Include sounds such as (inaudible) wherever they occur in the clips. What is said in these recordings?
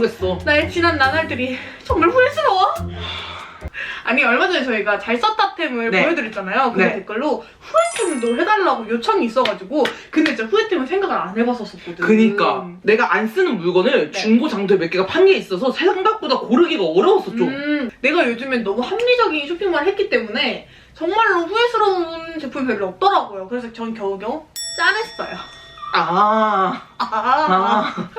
모르겠어. 나의 지난 나날들이 정말 후회스러워. 아니 얼마 전에 저희가 잘 썼다템을 네. 보여드렸잖아요. 그 네. 댓글로 후회템도 해달라고 요청이 있어가지고 근데 진짜 후회템은 생각을 안 해봤었거든. 그니까 내가 안 쓰는 물건을 네. 중고 장터에 몇 개가 판 게 있어서 생각보다 고르기가 어려웠어 좀. 음, 내가 요즘엔 너무 합리적인 쇼핑만 했기 때문에 정말로 후회스러운 제품이 별로 없더라고요. 그래서 전 겨우겨우 짠했어요. 아, 아. 아, (laughs)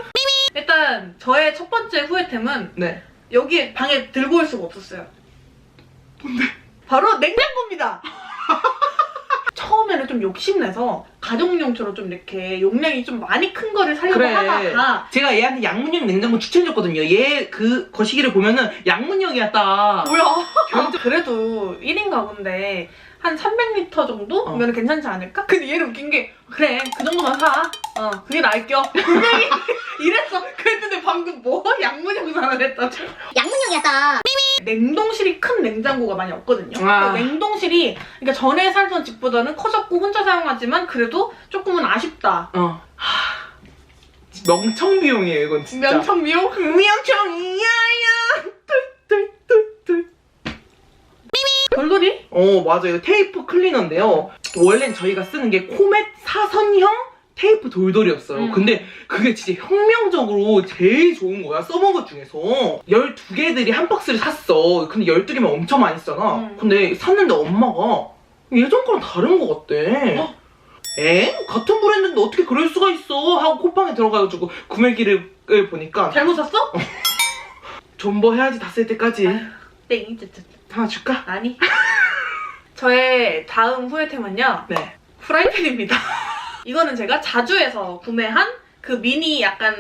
일단 저의 첫 번째 후회템은 네. 여기 방에 들고 올 수가 없었어요. 바로 냉장고입니다. (laughs) 처음에는 좀 욕심내서 가정용처럼 좀 이렇게 용량이 좀 많이 큰 거를 사려고 그래. 하다가 제가 얘한테 양문형 냉장고 추천해줬거든요. 얘 그 거시기를 보면은 양문형이었다. 뭐야? 그래도 1인 가구인데 한 300리터 정도? 어. 면 괜찮지 않을까? 근데 얘는 웃긴 게 그래 그 정도만 사. 어 그게 나을겨. (laughs) 분명히 이랬어. 그랬는데 방금 뭐? 양문형 사라 했다. 양문형이었다. 냉동실이 큰 냉장고가 많이 없거든요. 아. 그러니까 냉동실이 그러니까 전에 살던 집보다는 커졌고 혼자 사용하지만 그래도 조금은 아쉽다. 어. 명청 비용이에요 이건 진짜. 명청 미용? 명청이야야. 툴툴툴툴. 돌돌이? 어 맞아요 테이프 클리너인데요 원래는 저희가 쓰는 게 코멧 사선형 테이프 돌돌이었어요 음. 근데 그게 진짜 혁명적으로 제일 좋은 거야 써본 것 중에서 12개들이 한 박스를 샀어 근데 12개면 엄청 많이 쓰잖아 음. 근데 샀는데 엄마가 예전 거랑 다른 거 같대 어? 에? 같은 브랜드인데 어떻게 그럴 수가 있어 하고 쿠팡에 들어가가지고 구매기를 보니까 잘못 샀어? 존버 해야지 다 쓸 때까지 땡. 하나 줄까? 아니. 저의 다음 후회템은요. 네 프라이팬입니다. (laughs) 이거는 제가 자주에서 구매한 그 미니 약간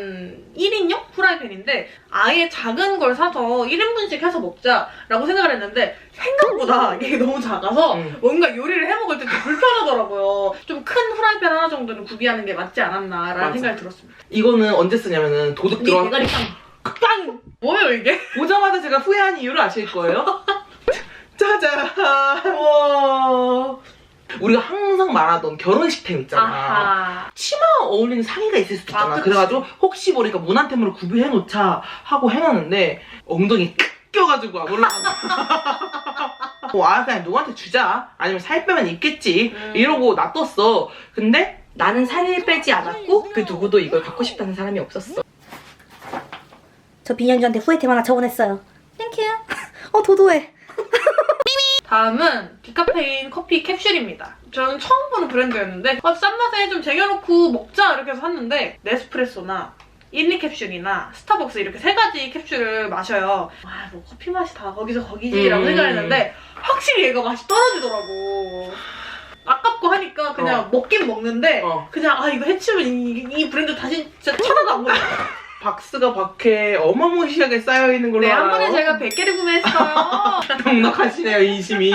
1인용 프라이팬인데 아예 작은 걸 사서 1인분씩 해서 먹자라고 생각을 했는데 생각보다 이게 너무 작아서 음. 뭔가 요리를 해 먹을 때 좀 불편하더라고요. 좀큰 프라이팬 하나 정도는 구비하는 게 맞지 않았나라는 맞아. 생각이 들었습니다. 이거는 언제 쓰냐면은 도둑 언니 들어와 대가리 빵. 빵! 뭐예요 이게? 오자마자 제가 후회한 이유를 아실 거예요? (laughs) 짜잔! 우와. 우리가 항상 말하던 결혼식템 있잖아. 아하. 치마 어울리는 상의가 있을 수도 있잖아. 아, 그치. 그래가지고 혹시 모르니까 문화템으로 구비해놓자 하고 해놨는데 엉덩이 탁 껴가지고 안 올라간다. 어, (laughs) 아 그냥 누구한테 주자. 아니면 살 빼면 있겠지. 음. 이러고 놔뒀어. 근데 나는 살을 빼지 않았고 그 누구도 이걸 갖고 싶다는 사람이 없었어. 저 비년주한테 후회템 하나 적어냈어요. 땡큐. (laughs) 어 도도해. 다음은 디카페인 커피 캡슐입니다. 저는 처음 보는 브랜드였는데 아, 싼 맛에 좀 쟁여놓고 먹자 이렇게 해서 샀는데 네스프레소나 인리 캡슐이나 스타벅스 이렇게 세 가지 캡슐을 마셔요. 아, 뭐 커피 맛이 다 거기서 거기지라고 음. 생각했는데 확실히 얘가 맛이 떨어지더라고. 아깝고 하니까 그냥 어. 먹긴 먹는데 어, 그냥 아 이거 해치우면 이, 이 브랜드 다시 진짜 찾아도 안 보여. 박스가 밖에 어마무시하게 쌓여있는 걸로 네, 한 번에 알아요. 제가 100개를 구매했어요. (laughs) 넉넉하시네요 인심이.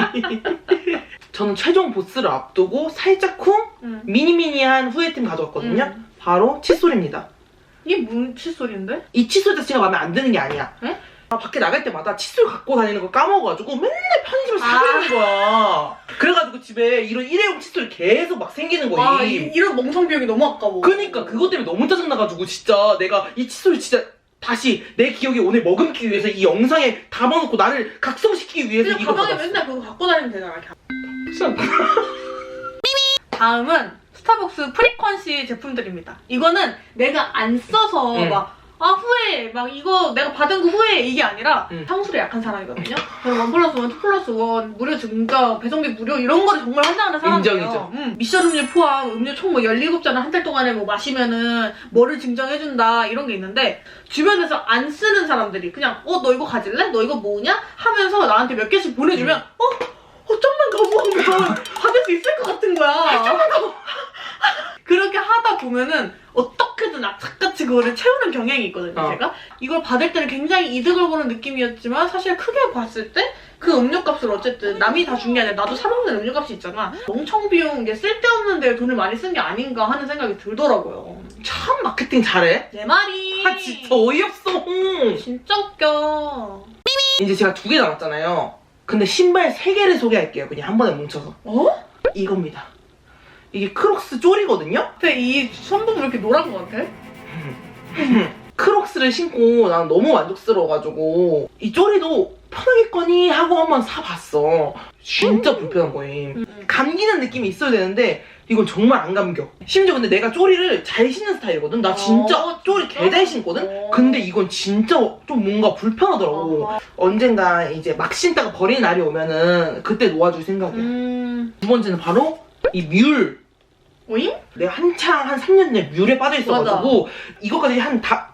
(laughs) 저는 최종 보스를 앞두고 살짝 쿵 음. 미니미니한 후회템 가져왔거든요. 음. 바로 칫솔입니다. 이게 뭔 칫솔인데? 이 칫솔 자체가 마음에 안 드는 게 아니야. 응? 아, 밖에 나갈 때마다 칫솔 갖고 다니는 걸 까먹어가지고 맨날 편의점에서 아. 사는 거야. 그래가지고 집에 이런 일회용 칫솔이 계속 막 생기는 거야. 아, 이, 이런 멍청 비용이 너무 아까워. 그니까 그것 때문에 너무 짜증나가지고 진짜 내가 이 칫솔을 진짜 다시 내 기억에 오늘 머금기 위해서 이 영상에 담아놓고 나를 각성시키기 위해서 그냥 이거 가방에. 맨날 그거 갖고 다니면 되잖아. 진짜 (laughs) 다음은 스타벅스 프리퀀시 제품들입니다. 이거는 내가 안 써서 응. 막, 아, 후회, 막 이거 내가 받은 거 후회 이게 아니라 응. 상술에 약한 사람이거든요. 그래서 원 플러스 원, 투 플러스 원, 무료 증정, 배송비 무료 이런 거를 정말 환장하는 사람이에요. 인정이죠. 음, 미션 음료 포함 음료 총 뭐 17잔을 한 달 동안에 뭐 마시면은 뭐를 증정해준다 이런 게 있는데 주변에서 안 쓰는 사람들이 그냥 어, 너 이거 가질래? 너 이거 뭐냐? 하면서 나한테 몇 개씩 보내주면 어? 어, 좀만 더 모으면 받을 수 있을 것 같은 거야. 더. (laughs) 그렇게 하다 보면은 어떻 게든 악착같이 그거를 채우는 경향이 있거든요, 어. 제가. 이걸 받을 때는 굉장히 이득을 보는 느낌이었지만 사실 크게 봤을 때 그 음료값을 어쨌든 남이 다 준 게 아니라 나도 사먹는 음료값이 있잖아. 멍청 비용, 이게 쓸데없는 데 돈을 많이 쓴 게 아닌가 하는 생각이 들더라고요. 참 마케팅 잘해. 내 말이. 아 진짜 어이없어. 진짜 웃겨. 이제 제가 두 개 남았잖아요. 근데 신발 세 개를 소개할게요. 그냥 한 번에 뭉쳐서. 어? 이겁니다. 이게 크록스 쫄이거든요. 근데 이 손부분 왜 이렇게 노란 것 같아? 크록스를 신고 난 너무 만족스러워가지고 이 쪼리도 편하겠거니 하고 한번 사봤어. 진짜 불편한 거임. 음. 감기는 느낌이 있어야 되는데 이건 정말 안 감겨. 심지어 근데 내가 쪼리를 잘 신는 스타일이거든. 나 진짜 어, 쪼리 개 잘 신거든. 어. 근데 이건 진짜 좀 뭔가 불편하더라고. 어. 언젠가 이제 막 신다가 버리는 날이 오면은 그때 놓아줄 생각이야. 음. 두 번째는 바로 이 뮬. 오잉? 내가 한창 한 3년 전에 뮬에 빠져 있어가지고 이거까지 한 다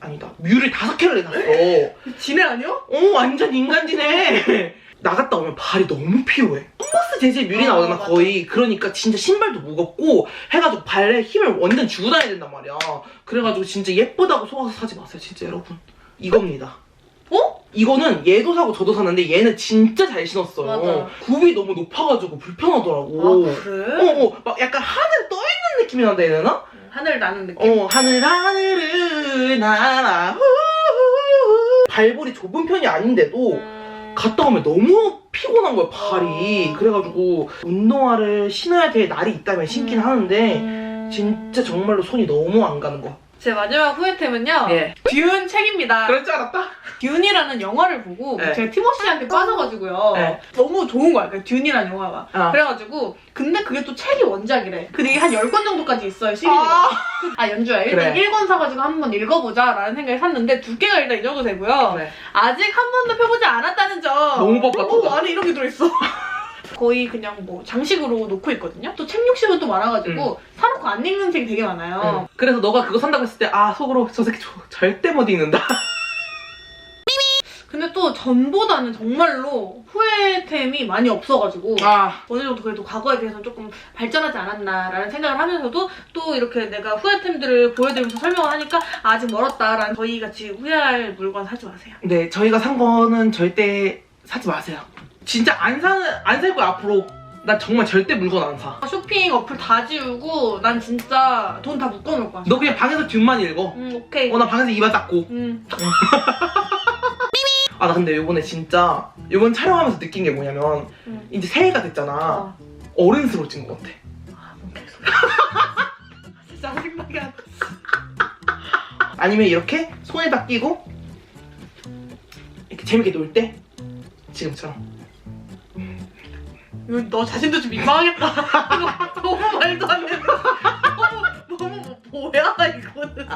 아니다 뮬을 다섯 개를 내놨어. 지네 아니야? 어 완전 인간지네. 나갔다 오면 발이 너무 피로해. 홈버스 재질 뮬이 어, 나오잖아 맞아. 거의. 그러니까 진짜 신발도 무겁고 해가지고 발에 힘을 완전 주고 다녀야 된단 말이야. 그래가지고 진짜 예쁘다고 속아서 사지 마세요 진짜 여러분. 이겁니다. 어? 이거는 얘도 사고 저도 샀는데 얘는 진짜 잘 신었어요. 맞아. 굽이 너무 높아가지고 불편하더라고. 아 그래? 어, 어, 막 약간 하늘에 떠 있는 느낌이 난다 해야 되나? 하늘 나는 느낌. 어, 하늘 하늘을 날아 후후후. 발볼이 좁은 편이 아닌데도 음. 갔다 오면 너무 피곤한 거야 발이. 어. 그래가지고 운동화를 신어야 될 날이 있다면 신긴 하는데 음. 진짜 정말로 손이 너무 안 가는 거. 제 마지막 후회템은요. 예. 듀운 책입니다. 그럴 줄 알았다. 듀운이라는 영화를 보고 네. 제가 티모시한테 빠져가지고요. 네. 너무 좋은 거야. 그 듀운이라는 영화가. 어. 그래가지고 근데 그게 또 책이 원작이래. 근데 이게 한 10권 정도까지 있어요. 시리즈가. 아. 아, 연주야. 일단 그래. 1권 사가지고 한번 읽어보자 라는 생각에 샀는데 두께가 일단 이 정도 되고요. 그래. 아직 한 번도 펴보지 않았다는 점. 너무 뻣뻣하다. 어, 안에 이런 게 들어있어. 거의 그냥 뭐 장식으로 놓고 있거든요. 또 책 욕심은 또 많아가지고 사놓고 안 읽는 책이 되게 많아요. 응. 그래서 너가 그거 산다고 했을 때 아 속으로 저 새끼 저, 절대 못 읽는다. (laughs) 근데 또 전보다는 정말로 후회템이 많이 없어가지고 아 어느 정도 그래도 과거에 비해서는 조금 발전하지 않았나라는 생각을 하면서도 또 이렇게 내가 후회템들을 보여드리면서 설명을 하니까 아직 멀었다라는 저희 같이 후회할 물건 사지 마세요. 네, 저희가 산 거는 절대 사지 마세요. 진짜 안 사는 안 살 거야 앞으로. 나 정말 절대 물건 안 사. 쇼핑 어플 다 지우고 난 진짜 돈 다 묶어놓을 거야. 너 그냥 방에서 뒷만 읽어. 음 오케이. 어 나 방에서 이만 닦고. 음. (laughs) 아 나 근데 요번에 진짜 요번 촬영하면서 느낀 게 뭐냐면 음. 이제 새해가 됐잖아. 어. 어른스러워진 것 같아. 아. (laughs) 진짜 생각이 안 나. 아니면 이렇게 손에다 끼고 이렇게 재밌게 놀 때 지금처럼. 너 자신도 좀 민망하겠다. (laughs) 너무 말도 안 되는. 너무 너무 뭐, 뭐야 이거는.